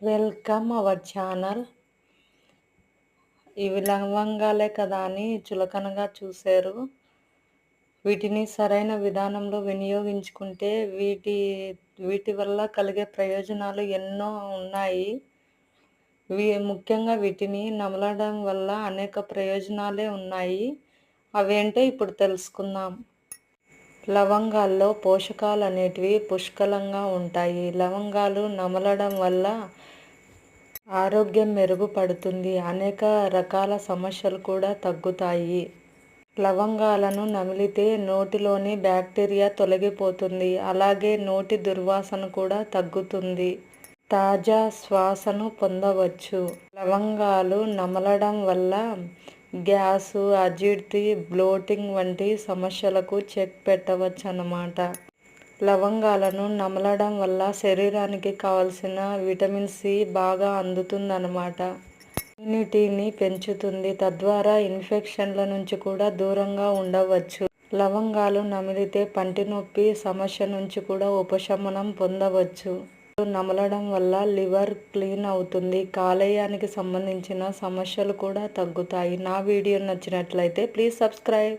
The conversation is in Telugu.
వెల్కమ్ అవర్ ఛానల్ ఇవి లవంగాలే కదా అని చులకనగా చూశారు. వీటిని సరైన విధానంలో వినియోగించుకుంటే వీటి వీటి వల్ల కలిగే ప్రయోజనాలు ఎన్నో ఉన్నాయి. వీ ముఖ్యంగా వీటిని నమలడం వల్ల అనేక ప్రయోజనాలే ఉన్నాయి. అవేంటో ఇప్పుడు తెలుసుకుందాం. లవంగాల్లో పోషకాలు అనేటివి పుష్కలంగా ఉంటాయి. లవంగాలు నమలడం వల్ల ఆరోగ్యం మెరుగుపడుతుంది. అనేక రకాల సమస్యలు కూడా తగ్గుతాయి. లవంగాలను నమిలితే నోటిలోని బ్యాక్టీరియా తొలగిపోతుంది. అలాగే నోటి దుర్వాసన కూడా తగ్గుతుంది. తాజా శ్వాసను పొందవచ్చు. లవంగాలు నమలడం వల్ల గ్యాస్ అజీర్తి బ్లోటింగ్ వంటి సమస్యలకు చెక్ పెట్టవచ్చు అన్నమాట లవంగాలను నమలడం వల్ల శరీరానికి కావలసిన విటమిన్ సి బాగా అందుతుందన్నమాట. ఇమ్యూనిటీని పెంచుతుంది. తద్వారా ఇన్ఫెక్షన్ల నుంచి కూడా దూరంగా ఉండవచ్చు. లవంగాలు నమిలితే పంటి నొప్పి సమస్య నుంచి కూడా ఉపశమనం పొందవచ్చు. నమలడం వల్ల లివర్ క్లీన్ అవుతుంది. కాలేయానికి సంబంధించిన సమస్యలు కూడా తగ్గుతాయి. నా వీడియో నచ్చినట్లయితే ప్లీజ్ సబ్స్క్రైబ్.